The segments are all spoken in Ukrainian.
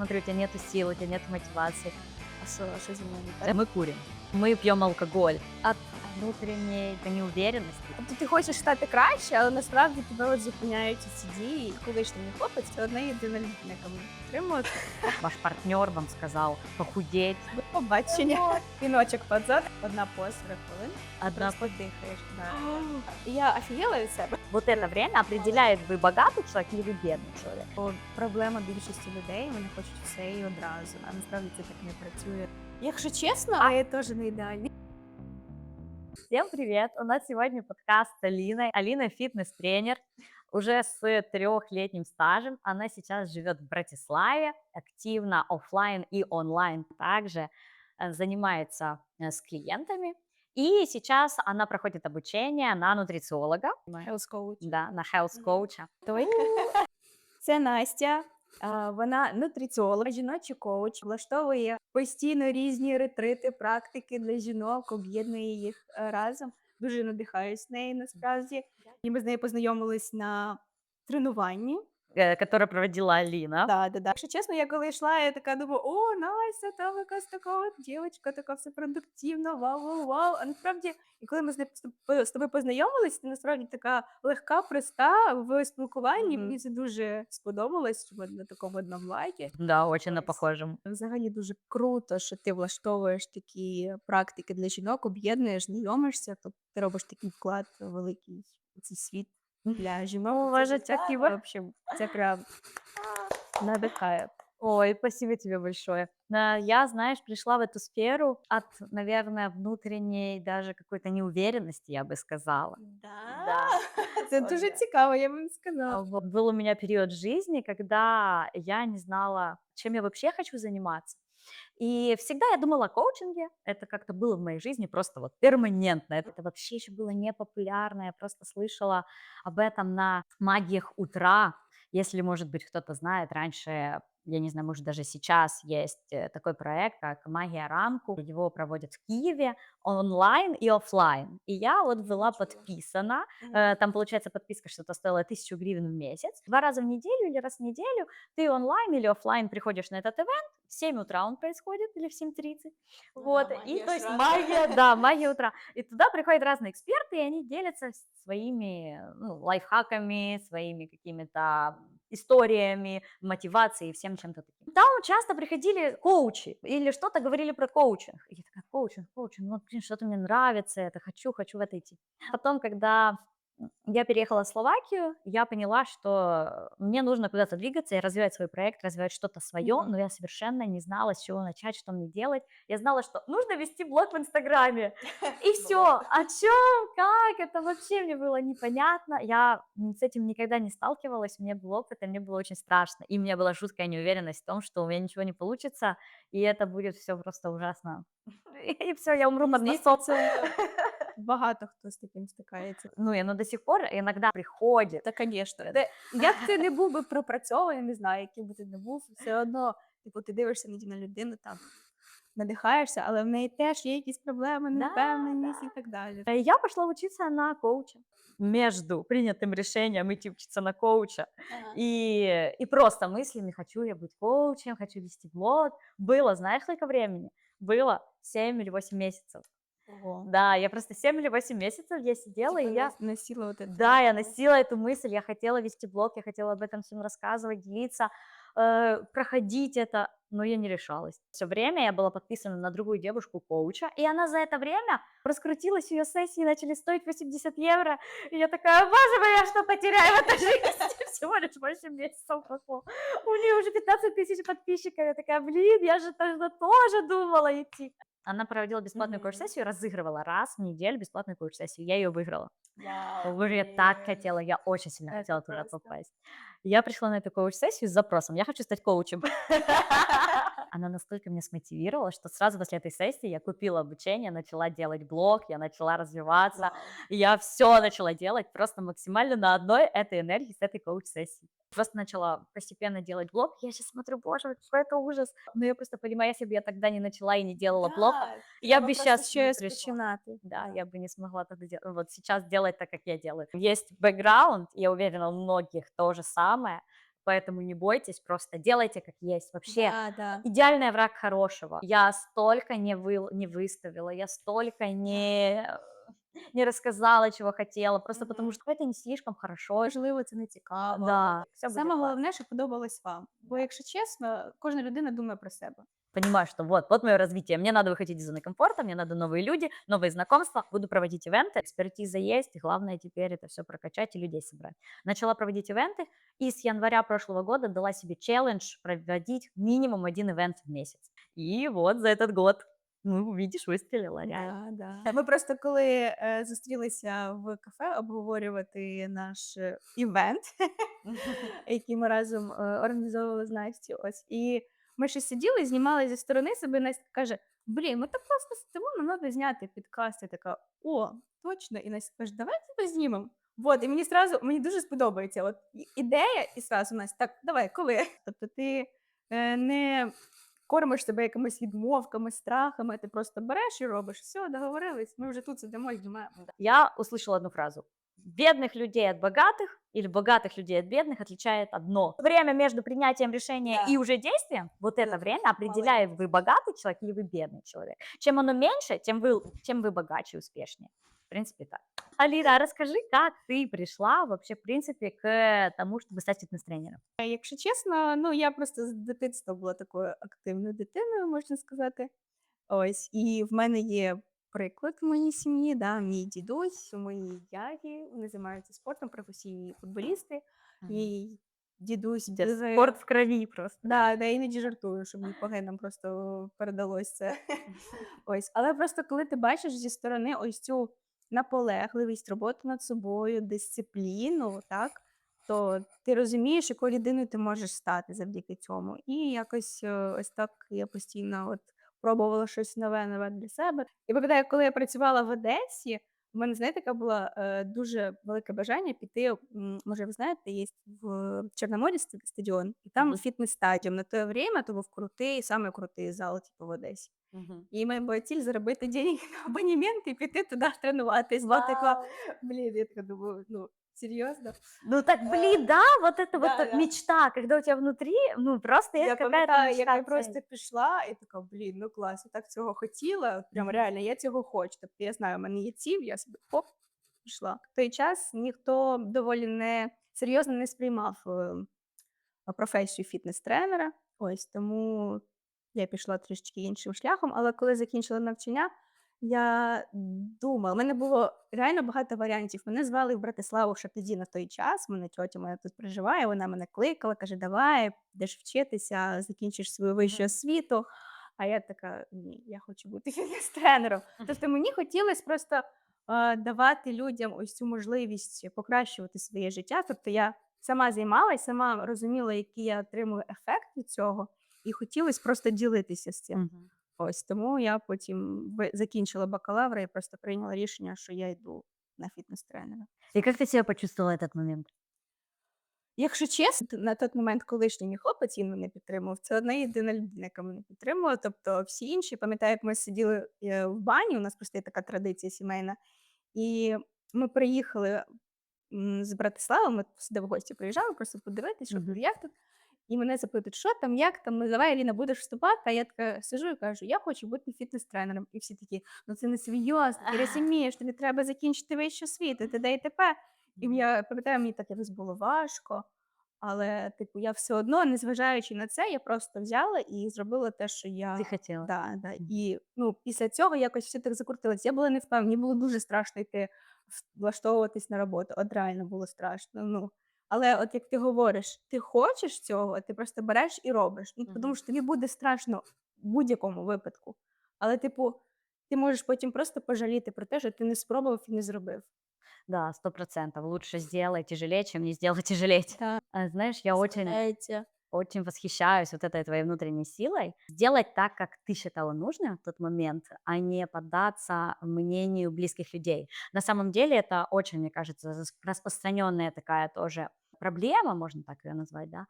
смотрю, у тебя нет сил, у тебя нет мотивации. А что, а что зимой не так? Мы курим, мы пьем алкоголь от внутренней неуверенности. Тобто ти хочеш стати краще, але насправді тебе от зупиняють ці дії. Колишній мій хлопець це одна єдина людина, яка мене підтримує. Ваш партнер вам сказал похудеть. До побачення. Віночок позад, одна по 40 хвилин. Одна Просто дихаєш. Да. І Я офігела від себе. Вот это время определяет, вы богатый человек или вы бедный человек. Бо проблема більшості людей, вони хочуть все і одразу. А насправді це так не працює. Якщо чесно, а я теж не ідеальний. Всем привет! У нас сегодня подкаст с Алиной. Алина фитнес-тренер, уже с трехлетним стажем. Она сейчас живет в Братиславе, активно оффлайн и онлайн также э, занимается э, с клиентами. И сейчас она проходит обучение на нутрициолога, Health coach. да, на health коуча. Це Настя. А, Вона нутриціолог, жіночий коуч, влаштовує постійно різні ретрити, практики для жінок, об'єднує їх е, разом. Дуже надихаюсь нею насправді. І ми з нею познайомились на тренуванні. Э, которую проводила Алина. Да, да, да. Якщо чесно, я коли йшла, я така думаю, о, Настя, там якась така от дівчинка, така все продуктивна, вау, вау, вау. А насправді, і коли ми з нею з тобою познайомились, ти насправді така легка, проста в спілкуванні. Мгм. Мені це дуже сподобалось, що ми на такому одному лайкі. Да, очень на Ось. похожем. Взагалі дуже круто, що ти влаштовуєш такі практики для жінок, об'єднуєш, знайомишся, тобто ти робиш такий вклад великий у цей світ для жінок. Ваше Це дякую. В общем, це прям надихає. Ой, спасибо тебе большое. На- Я, знаешь, пришла в эту сферу от, наверное, внутренней даже какой-то неуверенности, я бы сказала. Да. Це дуже цікаво, я вам А, сказала. вот Был у меня период жизни, когда я не знала, чем я вообще хочу заниматься. И всегда я думала о коучинге. Это как-то было в моей жизни просто вот перманентно. Это вообще еще было непопулярно. Я просто слышала об этом на магиях утра. Если, может быть, кто-то знает, раньше, я не знаю, может, даже сейчас есть э, такой проект, как «Магия ранку». Его проводят в Киеве онлайн и оффлайн. И я вот была подписана Э, Там, получается, подписка что-то стоила тысячу гривен в месяц. Два раза в неделю или раз в неделю ты онлайн или оффлайн приходишь на этот ивент. В 7 утра он происходит или в 7.30. Ну вот. да, и магия то есть магия, да, магия утра. И туда приходят разные эксперты, и они делятся своими ну, лайфхаками, своими какими-то историями, мотивацией и всем чем-то таким. Там часто приходили коучи или что-то говорили про коучинг. И я такая, коучинг, коучинг, ну, блин, что-то мне нравится, это хочу, хочу в это идти. Потом, когда я переехала в Словакию, я поняла, что мне нужно куда-то двигаться и развивать свой проект, развивать что-то свое, Мгм. но я совершенно не знала, с чего начать, что мне делать. Я знала, что нужно вести блог в Инстаграме. И все. О чем, как, это вообще мне было непонятно. Я с этим никогда не сталкивалась, мне был опыт, и мне было очень страшно. И у меня была жуткая неуверенность в том, что у меня ничего не получится, и это будет все просто ужасно. И все, я умру под це багато хто з таким стикається. Ну, и оно до сих пор иногда приходит. Та, звісно, де як ти не був би пропрацьований, не знаю, яким би ти не був, все одно, типу, ти дивишся іноді на людину, там надихаєшся, але в неї теж є якісь проблеми, Да, невпевненість і так далі. Э, Я пошла учиться на коуча. Между принятым решением идти учиться на коуча и, и просто мыслями, хочу я быть коучем, хочу вести блог. Было, знаешь, сколько времени? Было 7 или 8 месяцев. Ого. Да, я просто 7 или 8 месяцев я сидела, и я... носила вот это. Да, я носила эту мысль, я хотела вести блог, я хотела об этом всем рассказывать, делиться, э, проходить это, но я не решалась. Все время я была подписана на другую девушку-коуча, и она за это время раскрутилась, ее сессии начали стоить 80 евро, и я такая, боже мой, я что потеряю в этой жизни? Всего лишь 8 месяцев прошло. У нее уже 15 тысяч подписчиков, я такая, блин, я же тогда тоже думала идти. Она проводила бесплатную Мгм. коуч-сессию, разыгрывала раз в неделю бесплатную коуч-сессию, я ее выиграла. Боже, я так хотела, я очень сильно Это хотела туда просто. попасть. Я пришла на эту коуч-сессию с запросом, я хочу стать коучем. Она настолько меня смотивировала, что сразу после этой сессии я купила обучение, начала делать блог, я начала развиваться, я все начала делать просто максимально на одной этой энергии с этой коуч-сессии. Просто начала постепенно делать блог. Я сейчас смотрю, боже, какой это ужас. Но я просто понимаю, если бы я тогда не начала и не делала блог, Да, я треба бы сейчас Ще слухати. розпочинати. да, Да. я бы не смогла тогда делать, вот сейчас делать так, как я делаю. Есть бэкграунд, я уверена, у многих то же самое, Поэтому не бойтесь, просто делайте как есть. Вообще, Да, да. идеальный враг хорошего. Я столько не, вы, не выставила, я столько не, не рассказала, чего хотела, просто потому Мгм. что это не слишком хорошо. Можливо, це не цікаво. Да, все Саме классно. головне, щоб подобалось вам. Бо, якщо чесно, кожна людина думає про себе Понимаю, что вот, вот мое развитие. Мне надо выходить из зоны комфорта, мне надо новые люди, новые знакомства. Буду проводить ивенты, экспертиза есть. Главное теперь это все прокачать и людей собрать. Начала проводить ивенты и с января прошлого года дала себе челлендж проводить минимум один ивент в месяц. И вот за этот год, ну, видишь, выстрелила реально. Да, да. Ми просто коли е, зустрілися в кафе обговорювати наш е, івент, який ми разом е, організовували з Настю. Ось і ми ще сиділи, знімали зі сторони себе. Настя каже: Блін, ми так просто сидимо, нам треба зняти підкаст. Я така, о, точно. І Настя каже, давай тебе знімемо. Вот, і мені сразу мені дуже сподобається. От ідея, і сразу Настя, так, давай, коли? Тобто ти е, не кормиш себе якимись відмовками, страхами, ти просто береш і робиш. Все, договорились. Ми вже тут сидимо і знімаємо. Я услышала одну фразу. Бедных людей от богатых или богатых людей от бедных отличает одно. Время между принятием решения Да. и уже действием, вот это Да, время определяет, вы богатый человек или вы бедный человек. Чем оно меньше, тем вы, тем вы богаче и успешнее. В принципе, так. Алина, а расскажи, как ты пришла вообще, в принципе, к тому, чтобы стать фитнес-тренером? Е, Якщо чесно, ну я просто з дитинства була такою активною дитиною, можна сказати. Ось, і в мене є приклад в моїй сім'ї, да, мій дідусь, у моїй дяді, вони займаються спортом, професійні футболісти. І дідусь тебя спорт в крови просто. Да, да, іноді жартую, що мені по генам просто передалось це. Ось, але просто коли ти бачиш зі сторони ось цю наполегливість, роботу над собою, дисципліну, так, то ти розумієш, якою людиною ти можеш стати завдяки цьому. І якось е, ось так я постійно от пробувала щось нове, нове для себе. І пам'ятаю, коли я працювала в Одесі, у мене, знаєте, таке було е, дуже велике бажання піти. Може, ви знаєте, є в Чорноморі стадіон, і там Мгм. фітнес-стадіум. На те время то був крутий, саме крутий зал, типу, в Одесі. І моя була ціль заробити денег на абонемент і піти туди тренуватись. Бо така, блін, я така думаю, ну, серйозно? Ну так, блин, да, вот это вот да, э, да. мечта, когда у тебя внутри, ну просто есть Я какая-то мечта, я просто пішла і така, блін, ну клас, я так цього хотіла. Прям реально, я цього хочу. Тобто я знаю, у мене є ціль, я собі хоп, пішла. В той час ніхто доволі не серйозно не сприймав професію фітнес-тренера. Ось тому я пішла трішечки іншим шляхом, але коли закінчила навчання, я думала, у мене було реально багато варіантів. Мене звали в Братиславу ще тоді на той час. Мене тьотя моя тут проживає, вона мене кликала, каже: Давай, будеш вчитися, закінчиш свою вищу освіту. А я така: ні, я хочу бути фітнес-тренером. Тобто мені хотілося просто е, давати людям ось цю можливість покращувати своє життя. Тобто я сама займалась, сама розуміла, який я отримую ефект від цього, і хотілося просто ділитися з цим. Ось тому я потім закінчила бакалавра і просто прийняла рішення, що я йду на фітнес-тренера. И как ты себя почувствовала этот момент? Якщо чесно, на той момент колишній мій хлопець він мене підтримував. Це одна єдина людина, яка мене підтримувала. Тобто всі інші, пам'ятаю, як ми сиділи е, в бані, у нас просто є така традиція сімейна. І ми приїхали з Братислави, ми сюди в гості приїжджали, просто подивитися, що Мгм. тут, як тут. І мене запитують, що там, як там, ну, давай, Аліна, будеш вступати. А я така сижу і кажу, я хочу бути фітнес-тренером. І всі такі, ну це не серйозно, ти розумієш, тобі треба закінчити вищу освіту, ти де і тепер. І я пам'ятаю, мені так якось було важко. Але, типу, я все одно, незважаючи на це, я просто взяла і зробила те, що я Ты хотела? Да, да. І ну, після цього якось все так закрутилось. Я була не впевнена, мені було дуже страшно йти влаштовуватись на роботу. От реально було страшно. Ну. Але от як ти говориш, ти хочеш цього, ти просто береш і робиш. Ну, Мгм. тому що тобі буде страшно в будь-якому випадку. Але, типу, ти можеш потім просто пожаліти про те, що ти не спробував і не зробив. Да, сто процентов. Лучше сделать и жалеть, чем не сделать и жалеть. Так. А, Знаешь, я очень, Здається. очень восхищаюсь вот этой твоей внутренней силой. Сделать так, как ты считала нужным в тот момент, а не поддаться мнению близких людей. На самом деле это очень, мне кажется, зас- распространенная такая тоже проблема, можно так ее назвать, да,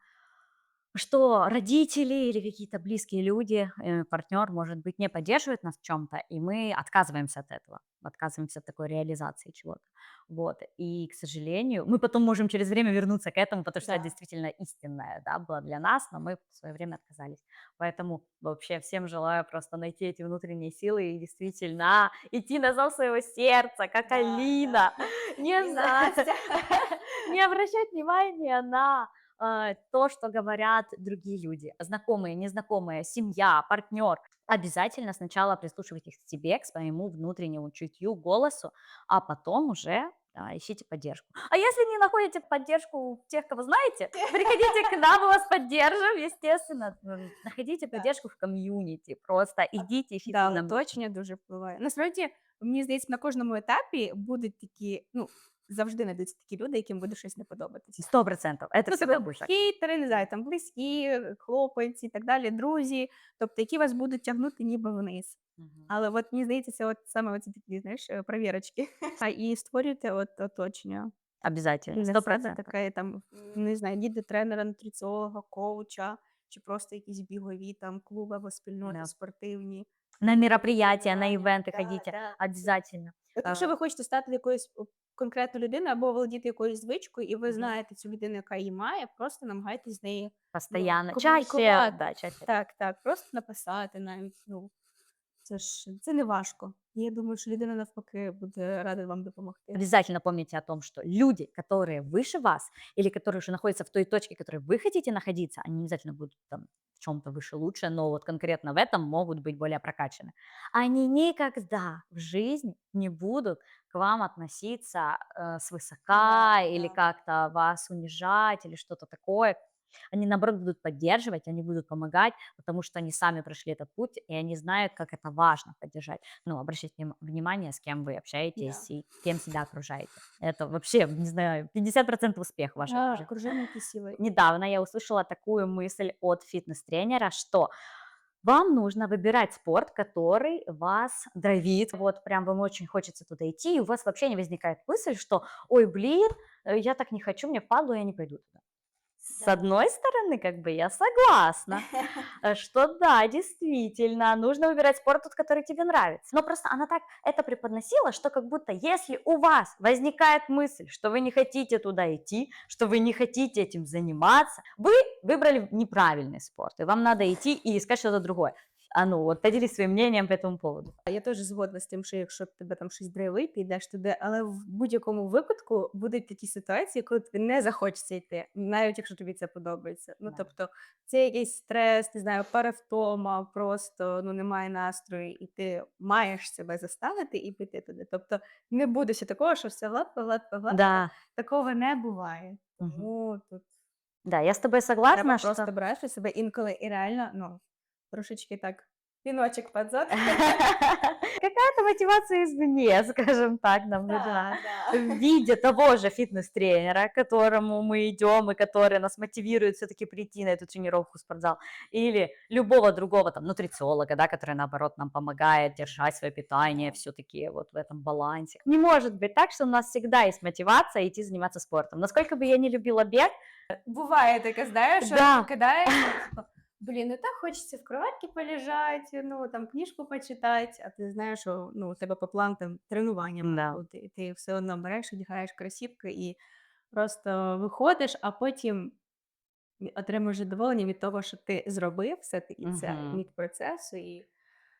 что родители или какие-то близкие люди, э, партнер, может быть, не поддерживают нас в чем-то, и мы отказываемся от этого, отказываемся от такой реализации чего-то. Вот. И, к сожалению, мы потом можем через время вернуться к этому, потому что это Да. действительно истинное, да, было для нас, но мы в свое время отказались. Поэтому вообще всем желаю просто найти эти внутренние силы и действительно идти на зов своего сердца, как Да, Алина. да. Не И знать, Настя. не обращать внимания на то, что говорят другие люди, знакомые, незнакомые, семья, партнер. Обязательно сначала прислушивайтесь к себе, к своему внутреннему чутью, голосу, а потом уже а, ищите поддержку. А если не находите поддержку у тех, кого знаете, приходите к нам, мы вас поддержим, естественно. М, Находите Да. поддержку в комьюнити, просто ідіть, ищите Да, нам. оточення дуже впливає. Насправді, мені здається, на кожному етапі будуть такі, ну, завжди знайдуться такі люди, яким буде щось не подобатися. Сто процентов. Это Ну, так. хейтери, не знаю, там близькі, хлопці і так далі, друзі, тобто які вас будуть тягнути ніби вниз. Але от мені здається, от саме оці такі, знаєш, е, перевірочки. А і створюйте от оточення. Обязательно, сто себе процентов. таке там, не знаю, ніде тренера, нутриціолога, коуча, чи просто якісь бігові там клуби або спільноти Да. спортивні. На мероприятия, на ивенты Да, ходите, да. обязательно. Якщо ви хочете стати якоюсь о, конкретною людиною або володіти якоюсь звичкою, і ви Мгм. знаєте цю людину, яка її має, просто намагайтесь з нею Постоянно. Ну, Чаще, комунікувати. да, чаще. так, так, просто написати навіть. Ну, це ж це не важко. І Я думаю, що людина навпаки буде рада вам допомогти. Обязательно помните о том, что люди, которые выше вас или которые уже находятся в той точке, в которой вы хотите находиться, они не обязательно будут там в чем-то выше, лучше, но вот конкретно в этом могут быть более прокачаны. Они никогда в жизни не будут к вам относиться э, свысока Да, или да. как-то вас унижать или что-то такое. Они, наоборот, будут поддерживать, они будут помогать, потому что они сами прошли этот путь, и они знают, как это важно поддержать. Ну, обращать вним- внимание, с кем вы общаетесь и кем себя окружаете. Это вообще, не знаю, 50% успех вашей Да, жизни. окруження які сили. Недавно я услышала такую мысль от фитнес-тренера, что вам нужно выбирать спорт, который вас драйвит. Вот прям вам очень хочется туда идти, и у вас вообще не возникает мысль, что, ой, блин, э, я так не хочу, мне впадло, я не пойду туда. С Да. одной стороны, как бы я согласна, э, что да, действительно, нужно выбирать спорт тот, который тебе нравится. Но просто она так это преподносила, что как будто если у вас возникает мысль, что вы не хотите туда идти, что вы не хотите этим заниматься, вы выбрали неправильный спорт, и вам надо идти и искать что-то другое. А ну, вот поделись своим мнением по этому поводу. Я теж згодна з тим, що якщо тебе там щось драйвить, ти йдеш туди, але в будь-якому випадку будуть такі ситуації, коли тобі не захочеться йти, навіть якщо тобі це подобається. Ну тобто, це якийсь стрес, не знаю, перевтома, просто ну немає настрою, і ти маєш себе заставити і піти туди. Тобто не буде ще такого, що все гладко, гладко, гладко. Да, Такого не буває. Тому тут да, я с тобой треба согласна, просто что... брати себе інколи і реально, ну, трошечки так, піночок під зад. Какая-то мотивация извне, скажем так, нам нужна. Да, в виде того же фитнес-тренера, к которому мы идем и который нас мотивирует все-таки прийти на эту тренировку в спортзал, или любого другого там нутрициолога, да, который наоборот нам помогает держать свое питание все-таки вот в этом балансе. Не может быть так, что у нас всегда есть мотивация идти заниматься спортом. Насколько бы я не любила бег, Буває таке, знаєш, що Да. покидаєш, типу, блін, ну так хочеться в кроватці полежати, ну там книжку почитати, а ти знаєш, що ну, у тебе по плану там тренування має Да. бути, і ти все одно береш, одягаєш кросівки і просто виходиш, а потім отримуєш задоволення від того, що ти зробив все-таки це Мгм. від процесу і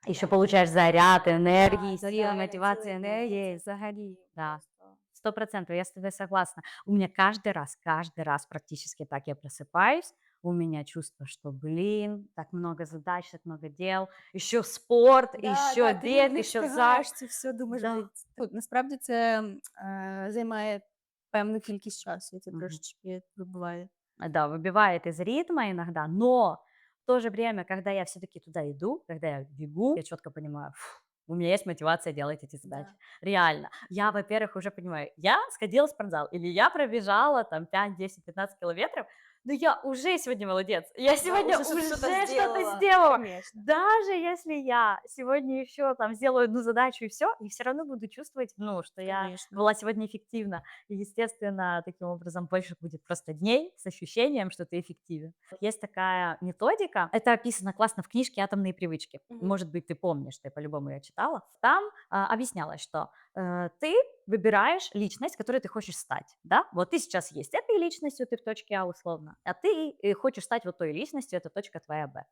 еще получаешь заряд, энергии, Да, силы, заряд, мотивации, силы, энергии. мотивации, взагалі Да. просто. Сто процентов, я с тобой согласна. У меня каждый раз, каждый раз практически так я просыпаюсь, у меня чувство, что, блин, так много задач, так много дел, еще спорт, Да, еще да, ти не- бег, не еще встигаєш ЗАГС. це все, думаєш, Да. блін, тут насправді це м, е, займає певну кількість часу, і це Мгм. трошечки вибуває. Да, выбивает из ритма иногда, но в то же время, когда я все-таки туда иду, когда я бегу, я четко понимаю, «Фу, у меня есть мотивация делать эти задачи. Реально. Я, во-первых, уже понимаю, я сходила в спортзал, или я пробежала там 5, 10, 15 километров, ну я уже сегодня молодец, я сегодня уже уже, что-то сделала. сделала. Конечно. Даже если я сегодня еще там сделаю одну задачу и все, я все равно буду чувствовать, ну, что я Конечно. была сегодня эффективна. И, естественно, таким образом больше будет просто дней с ощущением, что ты эффективен. Есть такая методика, это описано классно в книжке «Атомные привычки». Мгм. Может быть, ты помнишь, ты по-любому ее читала. Там а, объяснялось, что ты выбираешь личность, которой ты хочешь стать, да? Вот ты сейчас есть этой личностью, ты в точке А условно, а ты э, хочешь стать вот той личностью, это точка твоя Б.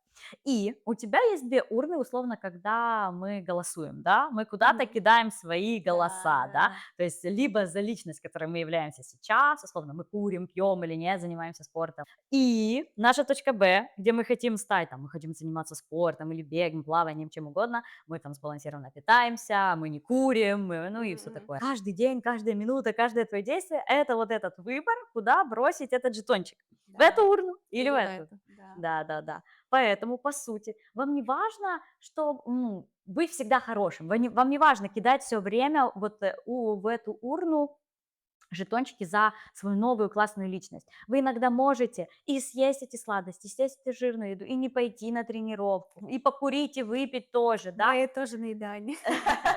И у тебя есть две урны, условно, когда мы голосуем, да? Мы куда-то кидаем свои голоса, да? Да. То есть либо за личность, которой мы являемся сейчас, условно, мы курим, пьем или нет, занимаемся спортом. И наша точка Б, где мы хотим стать, там, мы хотим заниматься спортом или бегом, плаванием, чем угодно, мы там сбалансированно питаемся, мы не курим, мы- ну и все такое. Каждый день, каждая минута, каждое твое действие – это вот этот выбор, куда бросить этот жетончик. В Да. эту урну или, Или в в эту. эту, да. Да, да, да. Поэтому, по сути, вам не важно, что м, быть всегда хорошим. Вам не, вам не важно кидать все время вот э, у, в эту урну жетончики за свою новую классную личность. Вы иногда можете и съесть эти сладости, съесть эту жирную еду, и не пойти на тренировку, и покурить, и выпить тоже, да? Моє теж не ідеальні.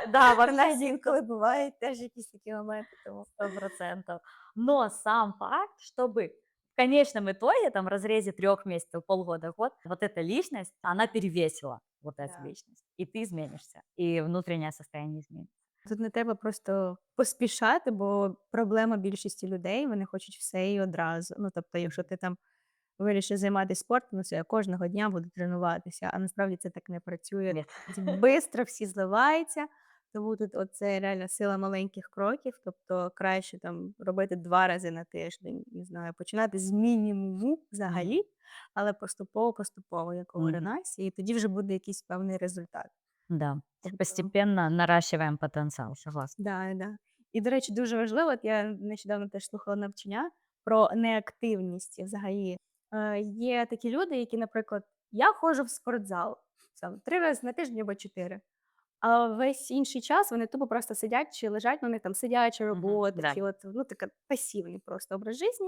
Да, У вообще нас інколи бувають теж якісь такі моменти. Тому Сто процентов. Но сам факт, чтобы в конечном итоге, там, в разрезе трех месяцев, полгода, год, вот эта личность, она перевесила вот эту Да. личность. И ты изменишься, и внутреннее состояние изменится. Тут не треба просто поспішати, бо проблема більшості людей вони хочуть все і одразу. Ну тобто, якщо ти там вирішив займатися спортом, ну все, я кожного дня буду тренуватися, а насправді це так не працює. Бистро всі зливаються. Тому тут оце реально сила маленьких кроків. Тобто краще там робити два рази на тиждень, не знаю, починати з мінімуму взагалі, але поступово, поступово, як говорить Мгм. Настя, і тоді вже буде якийсь певний результат. Да. Постепенно наращиваем потенциал, согласна. Да, да. І, до речі, дуже важливо, от я нещодавно теж слухала навчання про неактивність взагалі. Е, є такі люди, які, наприклад, я ходжу в спортзал там, три рази на тиждень або чотири. А весь інший час вони тупо просто сидять чи лежать, ну, у них там сидяча Мгм, робота, да. чи от, ну, така пасивний просто образ житті.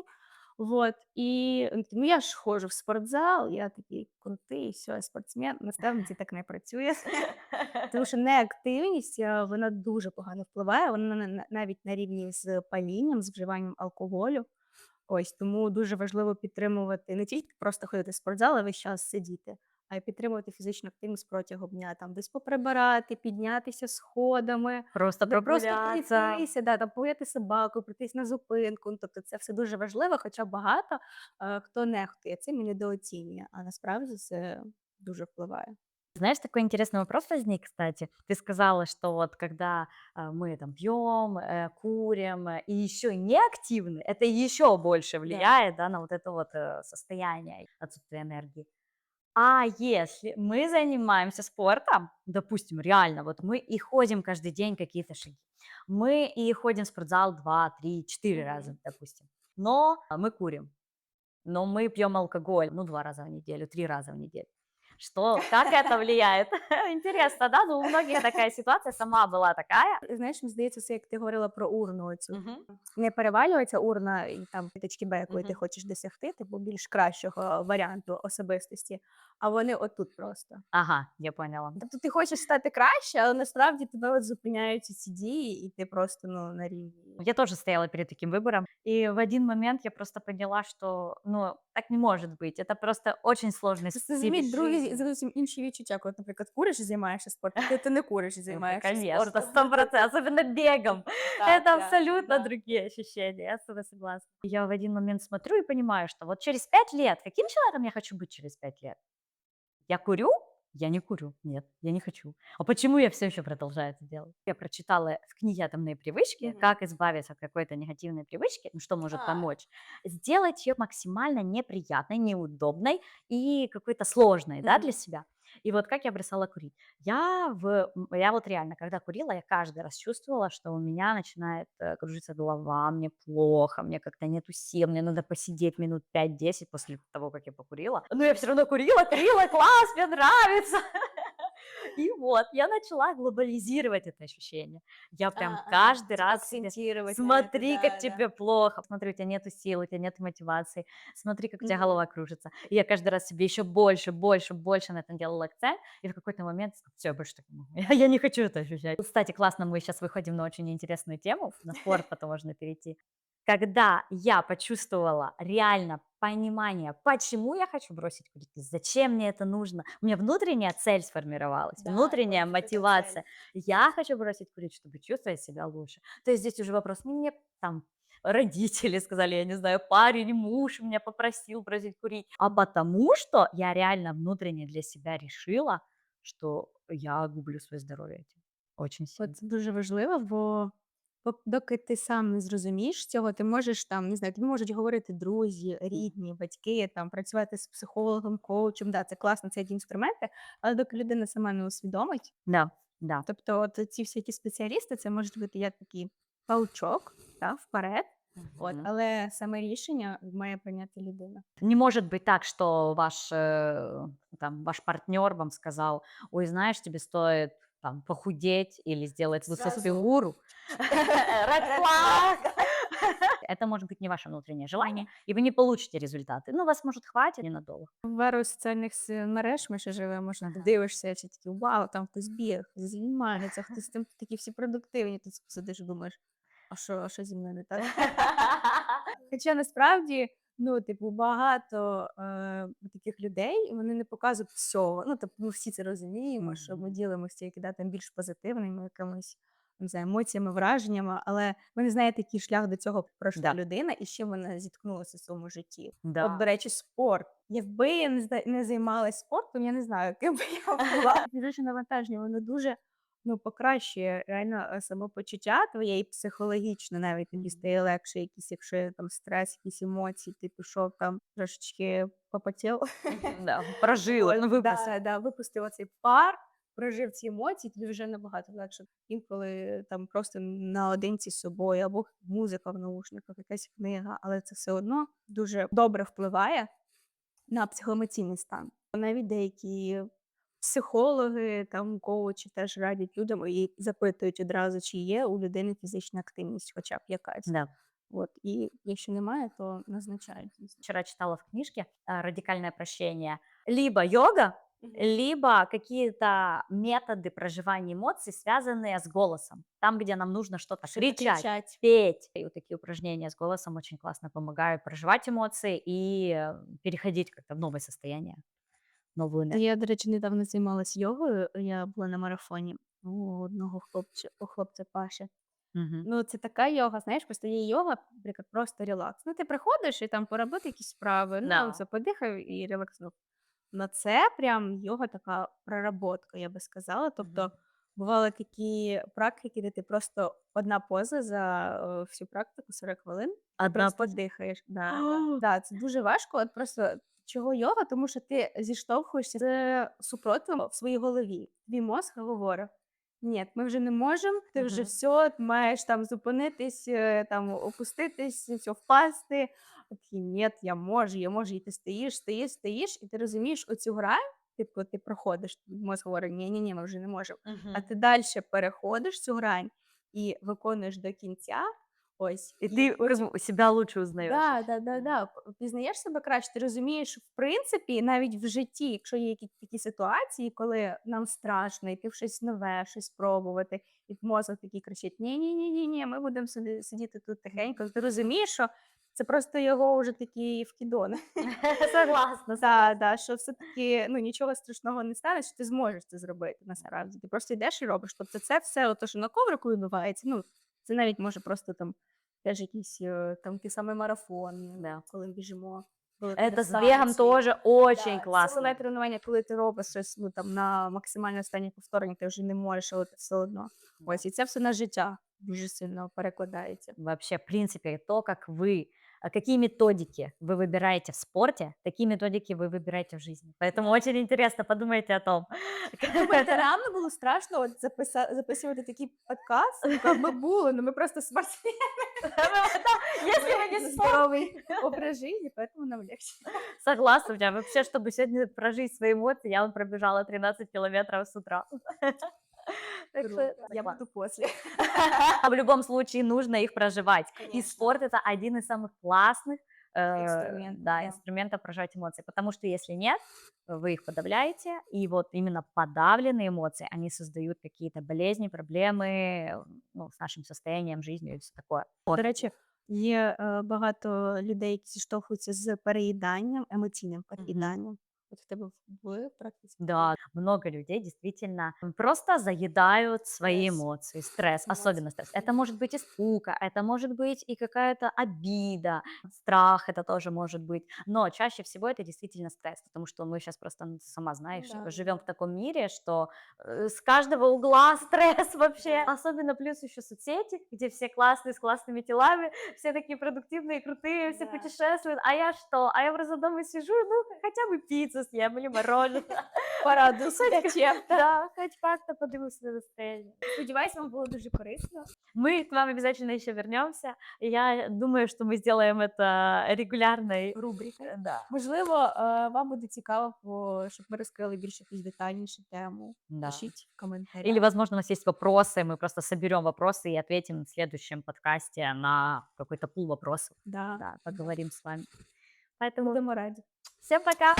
Вот. І такі, ну я ж ходжу в спортзал, я такий крутий, все, я спортсмен. Насправді так не працює. Тому що неактивність е, вона дуже погано впливає. Вона на- на- навіть на рівні з палінням, з вживанням алкоголю. Ось тому дуже важливо підтримувати не тільки просто ходити в спортзал, а весь час сидіти, підтримувати фізичну активність протягом дня. Там десь поприбирати, піднятися сходами, Просто да просто прогуляться. пройтися, да, там погуляти собаку, пройтись на зупинку. Ну, тобто це все дуже важливо, хоча багато е, хто нехтує цим і недооцінює, а насправді це дуже впливає. Знаешь, такой интересный вопрос возник, кстати. Ты сказала, что вот когда а, мы там пьем, э, курим э, и еще не активны, это еще больше влияет да, на вот это вот э, состояние отсутствия энергии. А если мы занимаемся спортом, допустим, реально, вот мы и ходим каждый день какие-то шаги, мы и ходим в спортзал 2, 3, 4 Мгм. раза, допустим, но мы курим, но мы пьем алкоголь, ну, два раза в неделю, три раза в неделю. Что, как это влияет? Интересно, да? Ну, у многих такая ситуация, сама была такая. Знаєш, мені здається, це як ти говорила про урну. Оцю. Мгм. Не перевалюється урна і там точки Б, якої ти Мгм. хочеш досягти, типу більш кращого варіанту особистості, а вони отут просто. Ага, я поняла. Тобто ти хочеш стати краще, але насправді тебе от зупиняють ці дії, і ти просто ну на рівні. Я тоже стояла перед таким выбором, и в один момент я просто поняла, что, ну, так не может быть. Это просто очень сложный Просто стиль зміть другі жизни. зовсім інші відчуття, коли, наприклад, куриш і займаєшся спортом, ти, ти не куриш і Ну, займаєшся Конечно, спортом. сто процентов, особенно бегом. Так, Это да, абсолютно да. другие ощущения, я с тобой согласна. Я в один момент смотрю и понимаю, что вот через пять лет, каким человеком я хочу быть через пять лет? Я курю? Я не курю. Нет, я не хочу. А почему я все еще продолжаю это делать? Я прочитала в книге «Атомные привычки», Мгм. как избавиться от какой-то негативной привычки, ну, что может А. помочь. Сделать ее максимально неприятной, неудобной и какой-то сложной да, Мгм. для себя. И вот как я бросала курить. Я, в, я вот реально, когда курила, я каждый раз чувствовала, что у меня начинает э, кружиться голова, мне плохо, мне как-то нету сил, мне надо посидеть минут 5-10 после того, как я покурила. Но я все равно курила, курила, класс, мне нравится. И вот, я начала глобализировать это ощущение. Я прям А, каждый типа раз себе акцентировать на это, Смотри, да, как да. тебе плохо. Смотри, у тебя нету сил, у тебя нет мотивации. Смотри, как у тебя Мгм. голова кружится. И я каждый раз себе еще больше, больше, больше на этом делала акцент. И в какой-то момент все, больше так не могу. Я, я не хочу это ощущать. Кстати, классно, мы сейчас выходим на очень интересную тему. На спорт потом можно перейти. Когда я почувствовала реально понимание, почему я хочу бросить курить, зачем мне это нужно, у меня внутренняя цель сформировалась, Да, внутренняя вот это цель. мотивация. Я хочу бросить курить, чтобы чувствовать себя лучше. То есть здесь уже вопрос не мне там родители сказали, я не знаю, парень, муж меня попросил бросить курить, а потому что я реально внутренне для себя решила, что я гублю своє здоров'я этим. Очень сильно. От це дуже важливо, бо пок- доки ти сам не зрозумієш цього, ти можеш там, не знаю, тобі можуть говорити друзі, рідні, батьки, там працювати з психологом, коучем. Да, це класно, це ті інструменти, але доки людина сама не усвідомить, Да, да. тобто, от ці всі ті спеціалісти, це можуть бути як такий паучок, та, вперед, от, Мгм. але саме рішення має прийняти людина. Не может быть так, что ваш, э, там, ваш партнер вам сказал, ой, знаешь, тебе стоит там, похудеть или сделать лысую Сразу. фигуру. Red flag. Это может быть не ваше внутреннее желание, и вы не получите результаты. Ну, вас, может, хватит ненадолго. В еру соціальних с- мереж ми ще живемо, що ти Ага. дивишся, чи такі вау, там хтось біг, хтось займається, хтось там такі всі продуктивні. Ти сидиш і думаєш, а що, а що зі мною не так? Хоча насправді, ну, типу, багато е, таких людей вони не показують всього. Ну, тобто, ми всі це розуміємо, що ми ділимося тільки да, там більш позитивними якимись не знаю, емоціями, враженнями, але ви не знаєте, який шлях до цього пройшла Да. людина і з чим вона зіткнулася в своєму житті. Да. От, до речі, спорт. Якби я не, зда- не займалась спортом, я не знаю, ким би я була. Фізичне навантаження, воно дуже ну, покращує реально е, самопочуття твоє і психологічно навіть тобі стає легше, якісь, якщо є там стрес, якісь емоції, ти пішов там трошечки попотів. Да, прожила, ну. Да, да, випустив оцей пар, прожив ці емоції, тобі вже набагато легше. Інколи там просто наодинці з собою, або музика в наушниках, якась книга, але це все одно дуже добре впливає на психоемоційний стан. Навіть деякі психологи, там коучі теж радять людям і запитують одразу, чи є у людини фізична активність, хоча б якась. Да. От і якщо немає, то назначають. звісно. Вчера читала в книжке а, «Радикальное прощение». Либо йога, либо какие-то методы проживания эмоций, связанные с голосом. Там, где нам нужно что-то Що-то кричать, кричать. петь. И вот такие упражнения с голосом очень классно помогают проживать эмоции и э, переходить как-то в новое состояние, Энергию. Я, до речі, недавно займалась йогою. Я була на марафоні у одного хлопця, у хлопця Паші. Угу. Ну, це така йога, знаєш, просто є йога, наприклад, просто релакс. Ну, ти приходиш і там поробити якісь справи, ну, Да. там це подихав і релакснув. На це прям йога така проработка, я би сказала. Тобто Мгм. Бували такі практики, де ти просто одна поза за е, всю практику 40 хвилин. Одна просто поза? дихаєш. Да, А! да. Це дуже важко. От просто чого йога? Тому що ти зіштовхуєшся з супротивом в своїй голові. Твій мозг говорить. Ні, ми вже не можемо, ти вже Мгм. все, маєш там зупинитись, е, там опуститись, все, впасти. А Такий, ні, я можу, я можу. І ти стоїш, стоїш, стоїш, і ти розумієш оцю грань, типу, ти проходиш, мозг говорить, ні, ні, ні, ми вже не можемо. А ти далі переходиш цю грань і виконуєш до кінця. Ось, И ты раз- себя лучше узнаешь. Да, да, да, да. Пізнаєш себе краще, ти розумієш, що, в принципі, навіть в житті, якщо є якісь такі ситуації, коли нам страшно йти в щось нове, щось пробувати, і мозок такий кричить: ні, ні, ні, ні, ні, ми будемо сидіти тут тихенько. Ти розумієш, що це просто його вже такі вкидони. Согласна. Да, да, що все-таки ну, нічого страшного не стане, що ти зможеш це зробити насправді. Ти просто йдеш і робиш. Тобто це все, ото, що на коврику відбувається, ну, це навіть може просто там теж якийсь е, там ті самий марафон, Да. коли біжимо. коли Это с бегом тоже очень Да, классно. Силове тренування, коли ти робиш щось ну, там, на максимально останнє повторення, ти вже не можеш, але ти все одно. Ось, і це все на життя дуже сильно перекладається. Вообще, в принципе, то, как вы а какие методики вы выбираете в спорте, такие методики вы выбираете в жизни. Поэтому очень интересно, подумайте о том. Думаєте, нам не було страшно от записа... записувати такий подкаст? Як ми були, ну ми просто спортсмени. Если вы не спор- здоровий образ життя, поэтому нам легче. Согласна, у меня вообще, чтобы сегодня прожить свои эмоции, я вон пробежала 13 километров с утра. Так что Круто. Я класс. буду после. В любом случае нужно их проживать. И Конечно. спорт это один из самых классных э, Инструментов, да, да. инструментов проживать эмоции. Потому что если нет, вы их подавляете, и вот именно подавленные эмоции, они создают какие-то болезни, проблемы ну, с нашим состоянием, жизнью и все такое. До речі, є е, багато людей, які зіштовхуються з переїданням, емоційним переїданням. От в тебе в практиці? Да, много людей действительно просто заедают свои Стресс. эмоции, стресс, Эмоции. особенно стресс. Это может быть испуга, это может быть и какая-то обида, страх это тоже может быть. Но чаще всего это действительно стресс, потому что мы сейчас просто, ну, сама знаешь, да. живем в таком мире, что э, с каждого угла стресс вообще. Особенно плюс еще соцсети, где все классные, с классными телами, все такие продуктивные, крутые, все Да. путешествуют. А я что? А я просто дома сижу, ну, хотя бы пиццу съем или мороженое. Порадуй себе чим-то. Да, хоть как-то подниму себе настроение. Сподіваюсь, вам було дуже корисно. Мы к вам обязательно еще вернемся. И Я думаю, что мы сделаем это регулярной Рубрика. Да. Можливо, е, вам буде цікаво, по- щоб ми розкрили більш якусь детальнішу тему. да. Пишіть в коментарях. Или, возможно, у нас есть вопросы, мы просто соберем вопросы и ответим в следующем подкасте на какой-то пул вопросов. да. Да, поговорим с вами. Поэтому Будемо раді. всем пока!